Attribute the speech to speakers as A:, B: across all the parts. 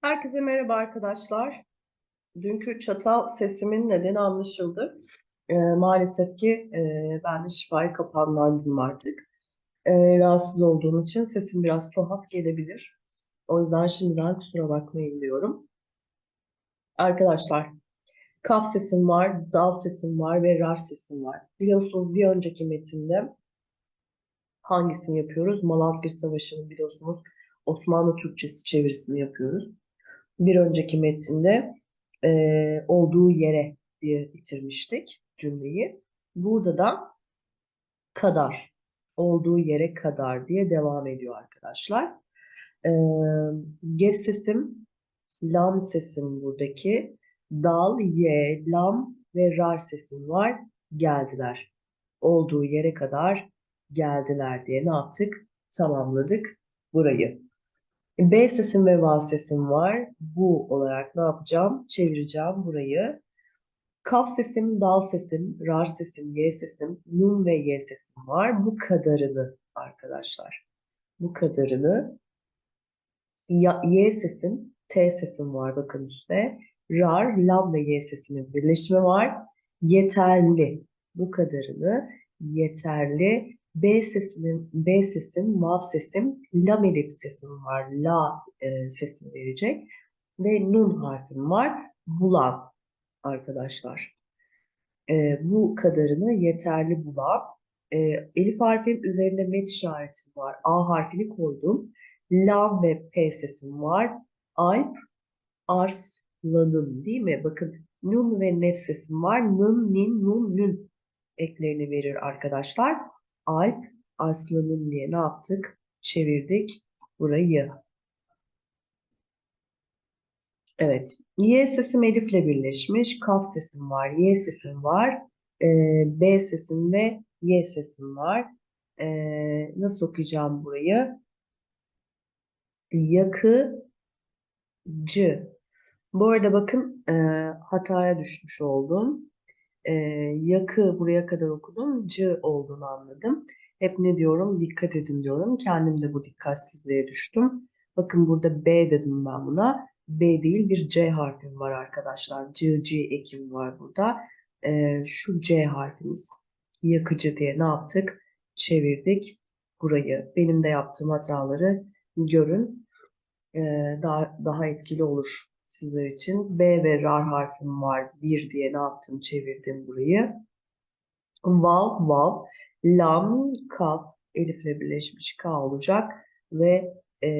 A: Herkese merhaba arkadaşlar. Dünkü çatal sesimin nedeni anlaşıldı. Ee, maalesef ki e, ben de şifayı kapanlardım artık. Ee, rahatsız olduğum için sesim biraz tuhaf gelebilir. O yüzden şimdiden kusura bakmayın diyorum. Arkadaşlar, kaf sesim var, dal sesim var ve rar sesim var. Biliyorsunuz bir önceki metinde hangisini yapıyoruz? Malazgirt Savaşı'nın biliyorsunuz Osmanlı Türkçesi çevirisini yapıyoruz bir önceki metinde e, olduğu yere diye bitirmiştik cümleyi. Burada da kadar, olduğu yere kadar diye devam ediyor arkadaşlar. E, G sesim, lam sesim buradaki. Dal, ye, lam ve rar sesim var. Geldiler. Olduğu yere kadar geldiler diye ne yaptık? Tamamladık burayı. B sesim ve va sesim var. Bu olarak ne yapacağım? Çevireceğim burayı. Kaf sesim, dal sesim, rar sesim, y sesim, nun ve y sesim var. Bu kadarını arkadaşlar. Bu kadarını. Y sesim, t sesim var bakın üstte. Rar, lam ve y sesinin birleşimi var. Yeterli. Bu kadarını yeterli B sesinin B sesim, vav sesim, lam elif sesim var. La e, sesini verecek. Ve nun harfim var. Bulan arkadaşlar. E, bu kadarını yeterli bulan. E, elif harfim üzerinde met işaretim var. A harfini koydum. Lam ve P sesim var. Alp, arslanım değil mi? Bakın nun ve nef sesim var. Nın, nin, nun, nün eklerini verir arkadaşlar. Alp aslanım diye ne yaptık? Çevirdik burayı. Evet. Y sesim elifle birleşmiş. Kaf sesim var. Y sesim var. Ee, B sesim ve Y sesim var. Ee, nasıl okuyacağım burayı? Yakıcı. Bu arada bakın e, hataya düşmüş oldum e, yakı buraya kadar okudum. C olduğunu anladım. Hep ne diyorum? Dikkat edin diyorum. Kendim de bu dikkatsizliğe düştüm. Bakın burada B dedim ben buna. B değil bir C harfim var arkadaşlar. C, C ekim var burada. E, şu C harfimiz yakıcı diye ne yaptık? Çevirdik burayı. Benim de yaptığım hataları görün. E, daha, daha etkili olur sizler için. B ve rar harfim var. Bir diye ne yaptım? Çevirdim burayı. Vav, vav, lam, kaf, elifle birleşmiş K olacak ve e,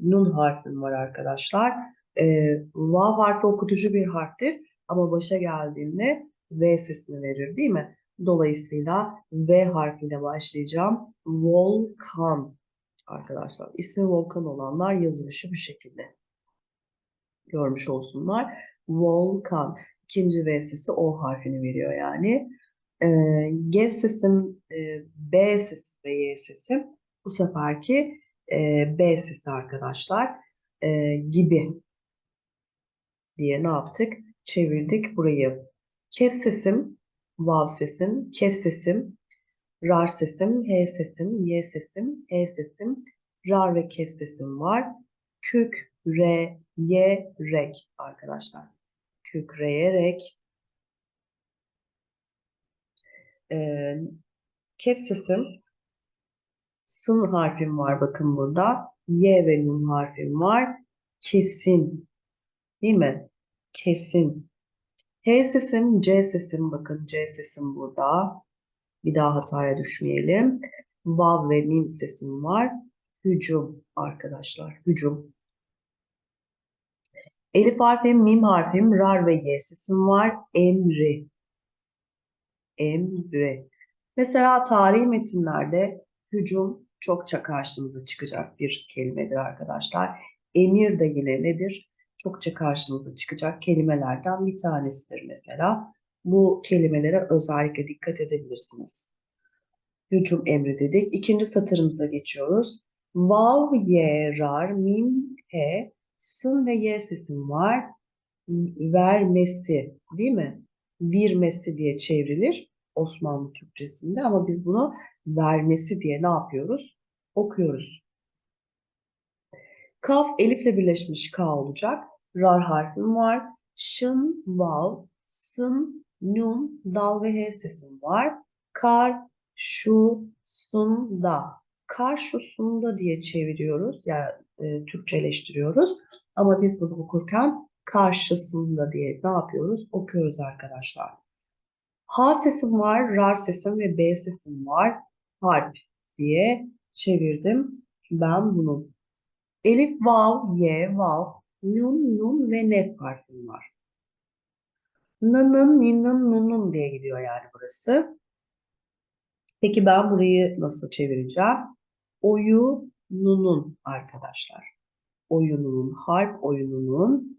A: nun harfim var arkadaşlar. E, vav harfi okutucu bir harftir ama başa geldiğinde V sesini verir değil mi? Dolayısıyla V harfiyle başlayacağım. Volkan arkadaşlar. İsmi Volkan olanlar yazılışı bu şekilde görmüş olsunlar. Volkan. İkinci V sesi O harfini veriyor yani. E, G sesim, e, B sesim ve Y sesim bu seferki e, B sesi arkadaşlar e, gibi diye ne yaptık? Çevirdik burayı. Kef sesim, Vav sesim, Kef sesim, Rar sesim, H sesim, Y sesim, H sesim, Rar ve Kef sesim var. Kök, R, Y, rek arkadaşlar. Kükreyerek e, kef sesim sın harfim var bakın burada. Y ve nun harfim var. Kesin. Değil mi? Kesin. H sesim, C sesim bakın C sesim burada. Bir daha hataya düşmeyelim. Vav ve mim sesim var. Hücum arkadaşlar. Hücum. Elif harfim, mim harfim, rar ve y sesim var. Emri. Emri. Mesela tarihi metinlerde hücum çokça karşımıza çıkacak bir kelimedir arkadaşlar. Emir de yine nedir? Çokça karşımıza çıkacak kelimelerden bir tanesidir mesela. Bu kelimelere özellikle dikkat edebilirsiniz. Hücum emri dedik. İkinci satırımıza geçiyoruz. Vav, ye, rar, mim, he, Sın ve y sesim var. Vermesi değil mi? Virmesi diye çevrilir Osmanlı Türkçesinde ama biz bunu vermesi diye ne yapıyoruz? Okuyoruz. Kaf elifle birleşmiş K olacak. Rar harfim var. Şın, vav, sın, nun, dal ve H sesim var. Kar, şu, sun, da. Kar, şu, sun, da diye çeviriyoruz. Yani e, Türkçeleştiriyoruz. Ama biz bunu okurken karşısında diye ne yapıyoruz? Okuyoruz arkadaşlar. H sesim var, rar sesim ve B sesim var. Harp diye çevirdim ben bunu. Elif, vav, ye, vav, nun, nun ve nef harfim var. Nının, ninnin, nunun diye gidiyor yani burası. Peki ben burayı nasıl çevireceğim? Oyu, nunun arkadaşlar. Oyununun, harp oyununun.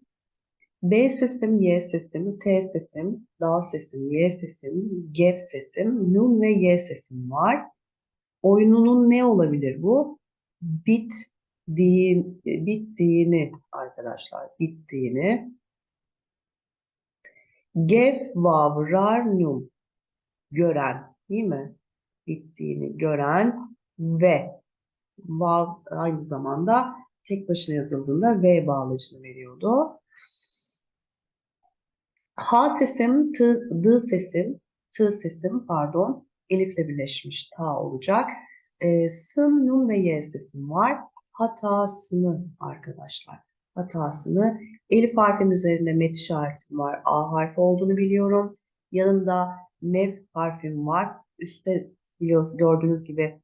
A: B sesim, Y sesim, T sesim, dal sesim, Y sesim, gev sesim, nun ve Y sesim var. Oyununun ne olabilir bu? Bit, din, bittiğini arkadaşlar, bittiğini. Gev, vav, rar, nun. Gören, değil mi? Bittiğini gören ve vav aynı zamanda tek başına yazıldığında V bağlacını veriyordu. H sesim, t, d sesim, t sesim pardon, elifle birleşmiş ta olacak. E, sın, nun ve y sesim var. Hatasını arkadaşlar. Hatasını. Elif harfin üzerinde met işaretim var. A harfi olduğunu biliyorum. Yanında nef harfim var. Üstte biliyorsunuz gördüğünüz gibi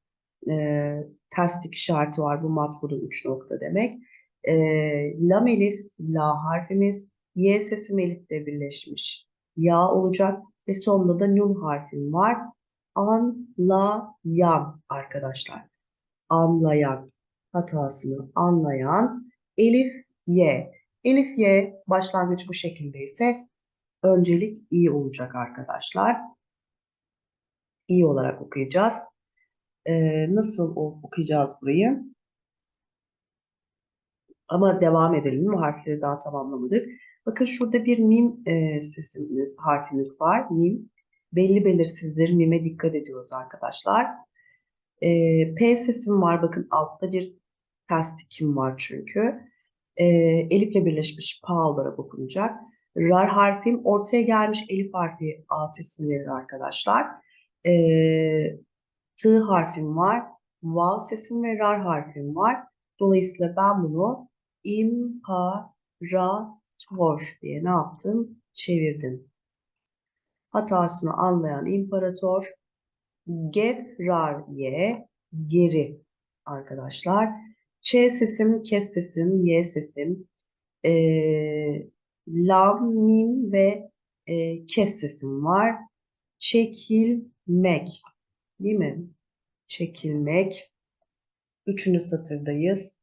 A: e, terslik işareti var. Bu matbudu 3 nokta demek. E, lam elif, la harfimiz. Y sesim elifle birleşmiş. Ya olacak. Ve sonunda da nun harfim var. Anlayan arkadaşlar. Anlayan. Hatasını anlayan. Elif, Y. Elif, Y başlangıç bu şekilde ise öncelik iyi olacak arkadaşlar. İyi olarak okuyacağız. Ee, nasıl okuyacağız burayı? Ama devam edelim. Bu harfleri daha tamamlamadık. Bakın şurada bir mim e, sesimiz, harfimiz var. Mim. Belli belirsizdir. Mime dikkat ediyoruz arkadaşlar. E, P sesim var. Bakın altta bir ters dikim var çünkü. E, elifle birleşmiş pa olarak okunacak. Rar harfim ortaya gelmiş elif harfi A sesini verir arkadaşlar. E, T harfim var. Vav sesim ve rar harfim var. Dolayısıyla ben bunu imparator diye ne yaptım? Çevirdim. Hatasını anlayan imparator. Gefrarye geri arkadaşlar. Ç sesim, kef sesim, y sesim, e, lam, mim ve e, kef sesim var. Çekilmek. Değil mi? Çekilmek. Üçüncü satırdayız.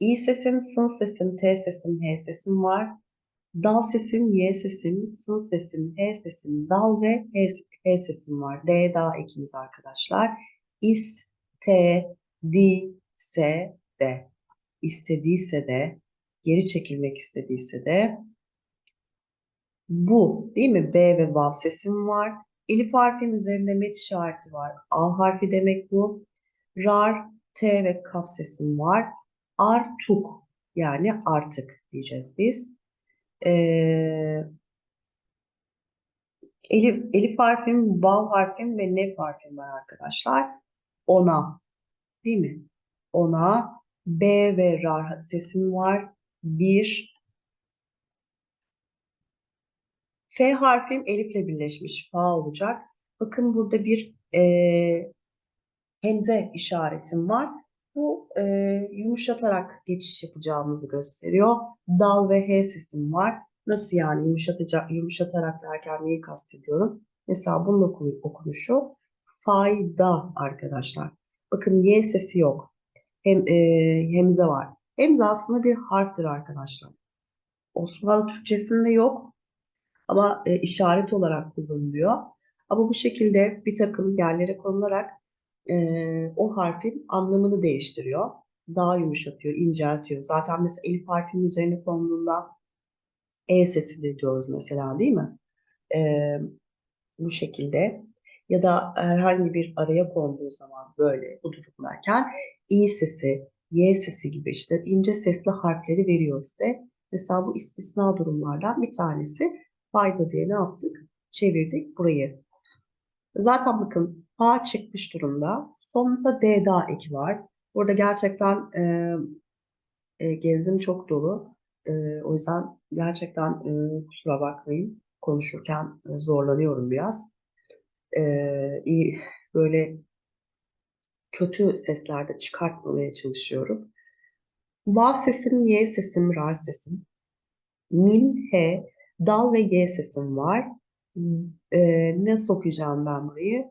A: İ sesim, sın sesim, T sesim, H sesim var. Dal sesim, Y sesim, sın sesim, H sesim, dal ve H, H sesim var. D daha ikimiz arkadaşlar. İs, T, di, se, de. İstediyse de, geri çekilmek istediyse de bu değil mi? B ve vav sesim var. Elif harfin üzerinde met işareti var. A harfi demek bu. Rar, T ve kaf sesim var. Artuk yani artık diyeceğiz biz. Ee, elif, elif harfim, vav harfim ve nef harfim var arkadaşlar. Ona değil mi? Ona B ve rar sesim var. Bir. F harfim elifle birleşmiş. Fa olacak. Bakın burada bir e, hemze işaretim var. Bu e, yumuşatarak geçiş yapacağımızı gösteriyor. Dal ve H sesim var. Nasıl yani yumuşatacak, yumuşatarak derken neyi kastediyorum? Mesela bunun okunuşu fayda arkadaşlar. Bakın Y sesi yok. Hem, e, hemze var. Hemze aslında bir harftir arkadaşlar. Osmanlı Türkçesinde yok ama e, işaret olarak kullanılıyor. Ama bu şekilde bir takım yerlere konularak e, o harfin anlamını değiştiriyor. Daha yumuşatıyor, inceltiyor. Zaten mesela elif harfinin üzerine konduğunda E sesi diyoruz mesela değil mi? E, bu şekilde. Ya da herhangi bir araya konduğu zaman böyle bu durumdayken İ sesi Y sesi gibi işte ince sesli harfleri veriyor bize. Mesela bu istisna durumlardan bir tanesi fayda diye ne yaptık? Çevirdik burayı. Zaten bakın A çıkmış durumda. Sonunda D daha eki var. Burada gerçekten e, e, gezim çok dolu. E, o yüzden gerçekten e, kusura bakmayın. Konuşurken e, zorlanıyorum biraz. E, iyi, böyle kötü seslerde çıkartmamaya çalışıyorum. Va sesim, Y sesim, Rar sesim. Mim, H, Dal ve Y sesim var. E, ne sokacağım ben burayı?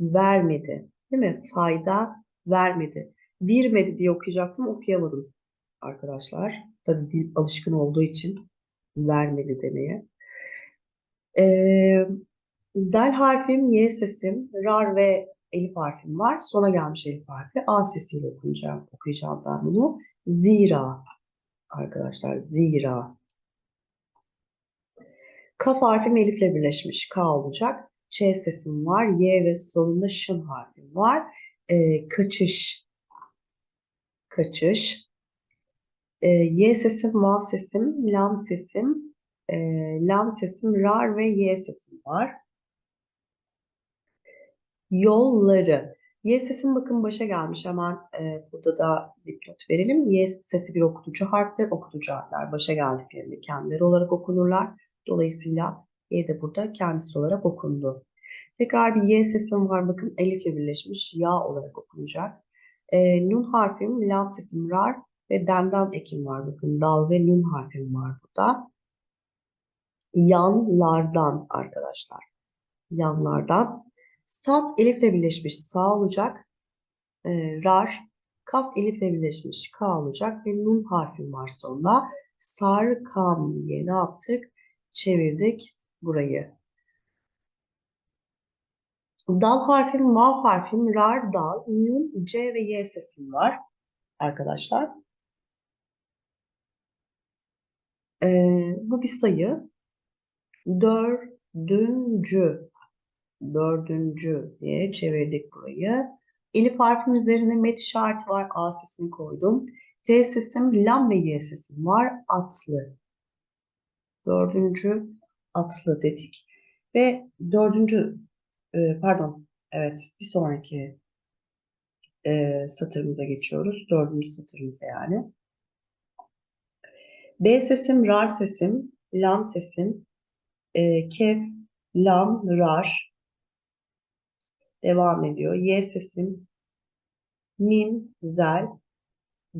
A: Vermedi. Değil mi? Fayda vermedi. Vermedi diye okuyacaktım, okuyamadım arkadaşlar. Tabii dil alışkın olduğu için vermedi demeye. Ee, zel harfim, Y sesim, rar ve elif harfim var. Sona gelmiş elif harfi. A sesiyle okuyacağım, okuyacağım ben bunu. Zira arkadaşlar, zira. Kaf harfim elifle birleşmiş. K olacak. Ç sesim var. Y ve sonunda şın harfim var. Ee, kaçış. Kaçış. Ee, y sesim, vav sesim, lam sesim, e, lam sesim, rar ve y sesim var. Yolları. Y sesim bakın başa gelmiş. Hemen e, burada da bir not verelim. Y sesi bir okutucu harftir. Okutucu harfler başa geldiklerinde kendileri olarak okunurlar. Dolayısıyla Y de burada kendisi olarak okundu. Tekrar bir Y sesim var. Bakın elifle birleşmiş. Ya olarak okunacak. E, nun harfim, lam sesim, rar ve denden ekim var. Bakın dal ve nun harfim var burada. Yanlardan arkadaşlar. Yanlardan. Sat elifle birleşmiş sağ olacak. E, rar. Kaf elifle birleşmiş k olacak ve nun harfim var sonunda. Sarkan diye ne yaptık? Çevirdik burayı. Dal harfim, vav harfim, rar, dal, nun, c ve y sesim var arkadaşlar. Ee, bu bir sayı. Dördüncü. Dördüncü diye çevirdik burayı. Elif harfim üzerine met işareti var. A sesini koydum. T sesim, lam ve Y sesim var. Atlı. Dördüncü atlı dedik. Ve dördüncü, e, pardon, evet bir sonraki e, satırımıza geçiyoruz. Dördüncü satırımıza yani. B sesim, rar sesim, lam sesim, e, kef, lam, rar devam ediyor. Y sesim, mim, zel,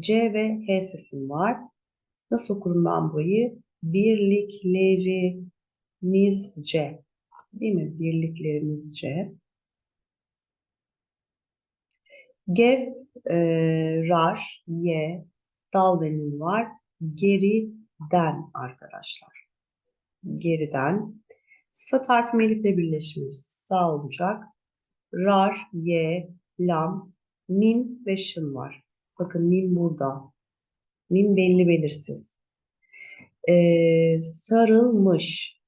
A: C ve H sesim var. Nasıl okurum ben burayı? Birliklerimizce. Değil mi? Birliklerimizce. Gev, e, ye, dal nun var geriden arkadaşlar. Geriden. Sat harfi elifle birleşmiş. Sağ olacak. Rar, ye, lam, mim ve şın var. Bakın mim burada. Mim belli belirsiz. Ee, sarılmış.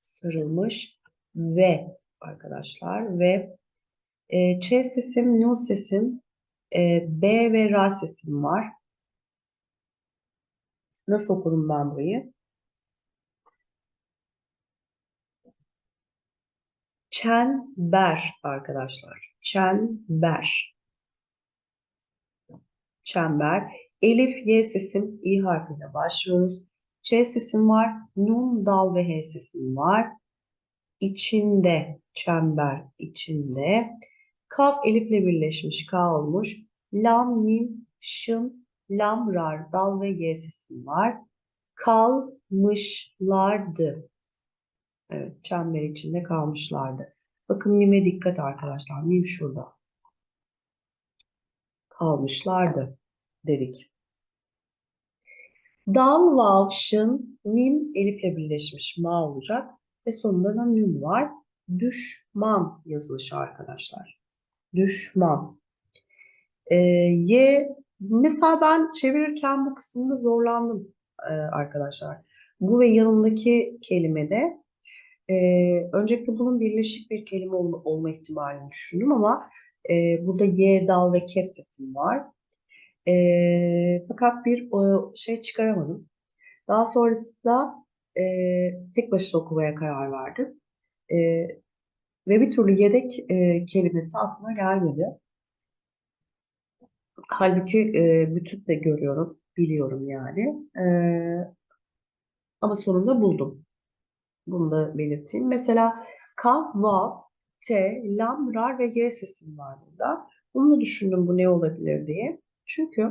A: Sarılmış ve arkadaşlar ve e, ç sesim, nu sesim e, B ve R sesim var. Nasıl okurum ben burayı? Çember arkadaşlar. Çember. Çember. Elif, Y sesim İ harfiyle başlıyoruz. Ç sesim var. Nun, dal ve H sesim var. İçinde, çember içinde. Kaf elifle birleşmiş K olmuş. Lam, mim, şın, lam, dal ve y sesim var. Kalmışlardı. Evet, çember içinde kalmışlardı. Bakın mime dikkat arkadaşlar. Mim şurada. Kalmışlardı dedik. Dal, vav, şın, mim elifle birleşmiş ma olacak. Ve sonunda da nüm var. Düşman yazılışı arkadaşlar. Düşman. Ee, y mesela ben çevirirken bu kısımda zorlandım e, arkadaşlar. Bu ve yanındaki kelimede e, öncelikle bunun birleşik bir kelime olma, olma ihtimalini düşündüm ama E, burada Y, dal ve kef sesim var. E, fakat bir o, şey çıkaramadım. Daha sonrasında e, tek başına okumaya karar verdim. E, ve bir türlü yedek e, kelimesi aklıma gelmedi. Halbuki e, bütün de görüyorum, biliyorum yani. E, ama sonunda buldum. Bunu da belirteyim. Mesela K, vav, T, lam, rar ve Y sesim var burada. Bunu düşündüm bu ne olabilir diye. Çünkü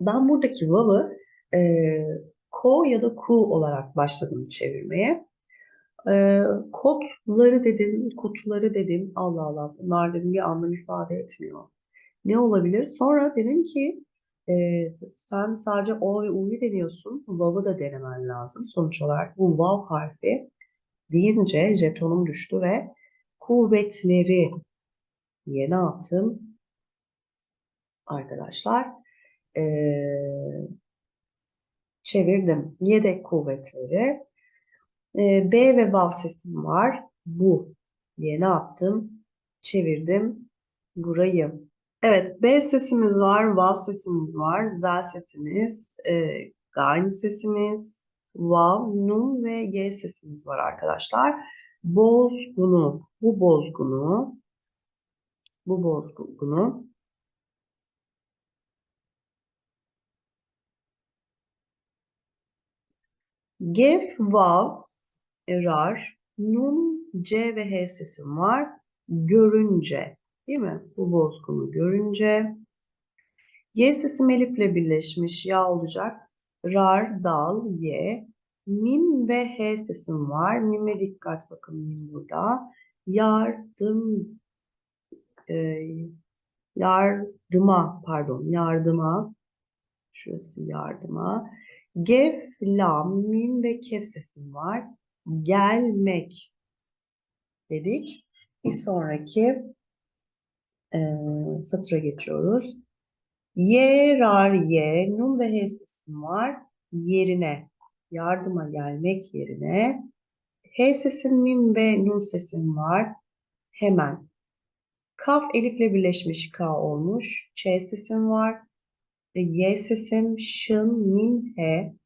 A: ben buradaki vav'ı e, ko ya da ku olarak başladım çevirmeye. E, kodları dedim, kutuları dedim. Allah Allah bunlar dedim bir anlam ifade etmiyor. Ne olabilir? Sonra dedim ki e, sen sadece o ve u'yu deniyorsun. Vav'ı da denemen lazım. Sonuç olarak bu vav harfi deyince jetonum düştü ve kuvvetleri diye ne yaptım? Arkadaşlar e, çevirdim. Yedek kuvvetleri. E, B ve vav sesim var. Bu diye ne yaptım? Çevirdim burayı. Evet, B sesimiz var, vav sesimiz var, zel sesimiz, e, gayn sesimiz, vav, nun ve y sesimiz var arkadaşlar. Bozgunu, bu bozgunu, bu bozgunu. Gef, vav, rar, nun, c ve h sesim var. Görünce, değil mi? Bu bozgunu görünce. Y sesim elifle birleşmiş ya olacak. Rar, dal, ye. Mim ve H sesim var. Mime dikkat bakın mim burada. Yardım, e, yardıma pardon yardıma. Şurası yardıma. Gef, lam, mim ve kef sesim var. Gelmek dedik. Bir sonraki e, satıra geçiyoruz. Y, rar, ye, nun ve he sesim var. Yerine, yardıma gelmek yerine. H sesim, mim ve nun sesim var. Hemen. Kaf elifle birleşmiş K olmuş. Ç sesim var. Y sesim, şın, min, he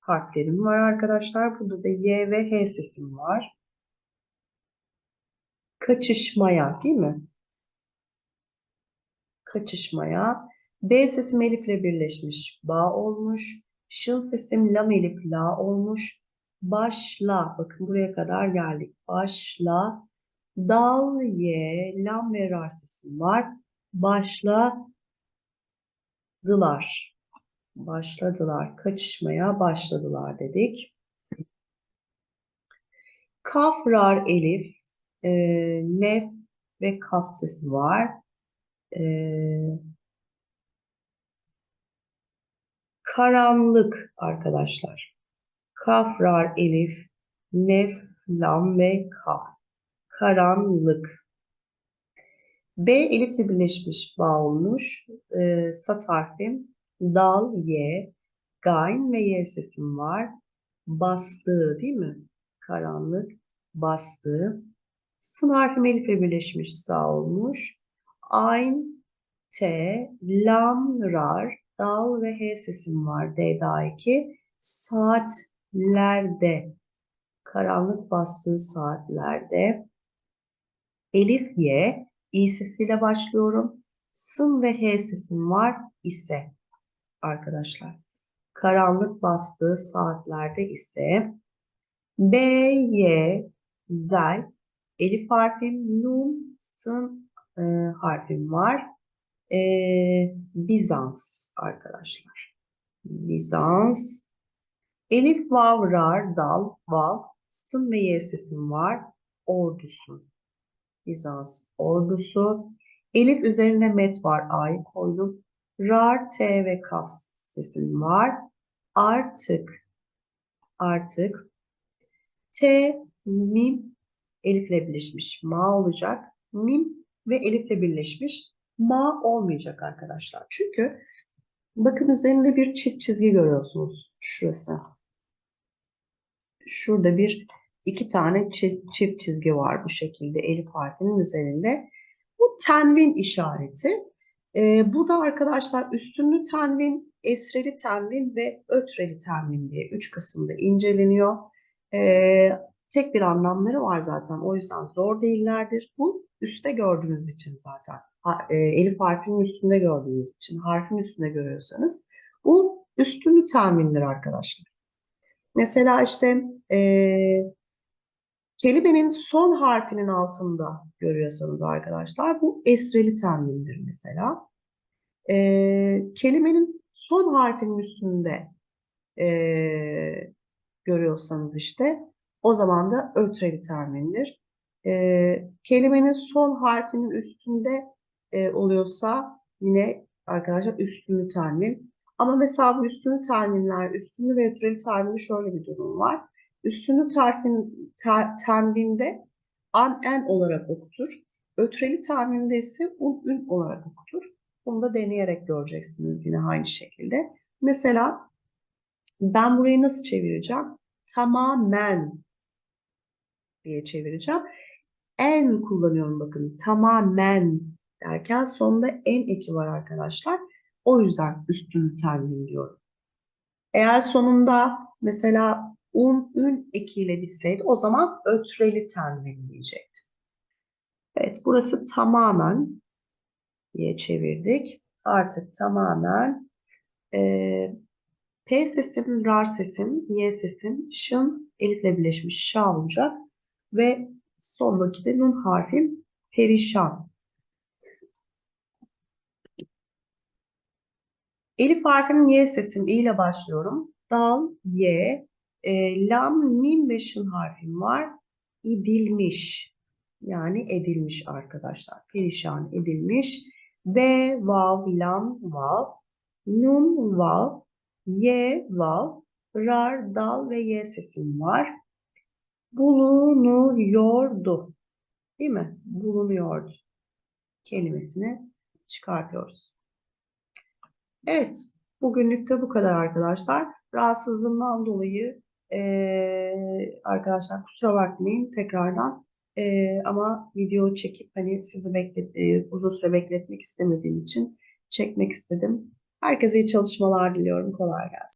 A: harflerim var arkadaşlar. Burada da Y ve H sesim var. Kaçışmaya değil mi? Kaçışmaya. B sesim elifle birleşmiş. Ba olmuş. Şın sesim lam elif la olmuş. Başla. Bakın buraya kadar geldik. Başla. Dal ye. Lam ve ra sesim var. Başla. Dılar. Başladılar. Kaçışmaya başladılar dedik. Kaf, rar, elif, e, nef ve kaf sesi var. E, karanlık arkadaşlar. Kaf, rar, elif, nef, lam ve kaf. Karanlık. B elifle birleşmiş bağ olmuş. E, sat harfim. Dal, ye, gayn ve y sesim var. Bastığı değil mi? Karanlık, bastığı. Sın harfim elifle birleşmiş sağ olmuş. Ayn, t, lam, rar, dal ve h sesim var. D daha iki. Saatlerde, karanlık bastığı saatlerde. Elif, y, i sesiyle başlıyorum. Sın ve h sesim var ise arkadaşlar. Karanlık bastığı saatlerde ise B, Y, Zel, Elif harfim, Nun, Sın e, harfim var. E, Bizans arkadaşlar. Bizans. Elif, Vav, Rar, Dal, Vav, Sın ve Y sesim var. Ordusu. Bizans ordusu. Elif üzerine met var. A'yı koydum. Rar, T ve kaf sesim var. Artık, artık. T, mim, elifle birleşmiş ma olacak. Mim ve elifle birleşmiş ma olmayacak arkadaşlar. Çünkü bakın üzerinde bir çift çizgi görüyorsunuz. Şurası. Şurada bir iki tane çift çizgi var bu şekilde elif harfinin üzerinde. Bu tenvin işareti. Ee, bu da arkadaşlar üstünlü tenvin, esreli tenvin ve ötreli tenvin diye üç kısımda inceleniyor. Ee, tek bir anlamları var zaten. O yüzden zor değillerdir. Bu üstte gördüğünüz için zaten. E, elif harfinin üstünde gördüğünüz için, harfin üstünde görüyorsanız bu üstünlü tenvindir arkadaşlar. Mesela işte e, kelimenin son harfinin altında görüyorsanız arkadaşlar bu esreli tenvindir mesela. E, kelimenin son harfinin üstünde e, görüyorsanız işte o zaman da ötreli termindir. Ee, kelimenin son harfinin üstünde e, oluyorsa yine arkadaşlar üstünlü termin. Ama mesela bu üstünlü terminler, üstünlü ve ötreli terminde şöyle bir durum var. Üstünlü terfin, ter, tenvinde an en olarak okutur. Ötreli terminde ise un ün olarak okutur. Bunu da deneyerek göreceksiniz yine aynı şekilde. Mesela ben burayı nasıl çevireceğim? Tamamen diye çevireceğim. En kullanıyorum bakın. Tamamen derken sonunda en eki var arkadaşlar. O yüzden üstünlü termin diyorum. Eğer sonunda mesela un, ün ekiyle bitseydi o zaman ötreli termin diyecektim. Evet burası tamamen diye çevirdik. Artık tamamen e, P sesim, rar sesim, Y sesim, şın, elifle birleşmiş şa olacak. Ve sondaki de nun harfim perişan. Elif harfim Y sesim, İ ile başlıyorum. Dal, Y, e, lam, mim ve şın harfim var. İdilmiş. Yani edilmiş arkadaşlar. Perişan edilmiş. V, vav, lam, vav. Nun, vav. Y, vav, rar, dal ve y sesim var. Bulunuyordu. Değil mi? Bulunuyordu kelimesini çıkartıyoruz. Evet, bugünlük de bu kadar arkadaşlar. Rahatsızlığımdan dolayı eee, arkadaşlar kusura bakmayın tekrardan. Eee, ama video çekip hani sizi beklet, eee, uzun süre bekletmek istemediğim için çekmek istedim. Herkese iyi çalışmalar diliyorum. Kolay gelsin.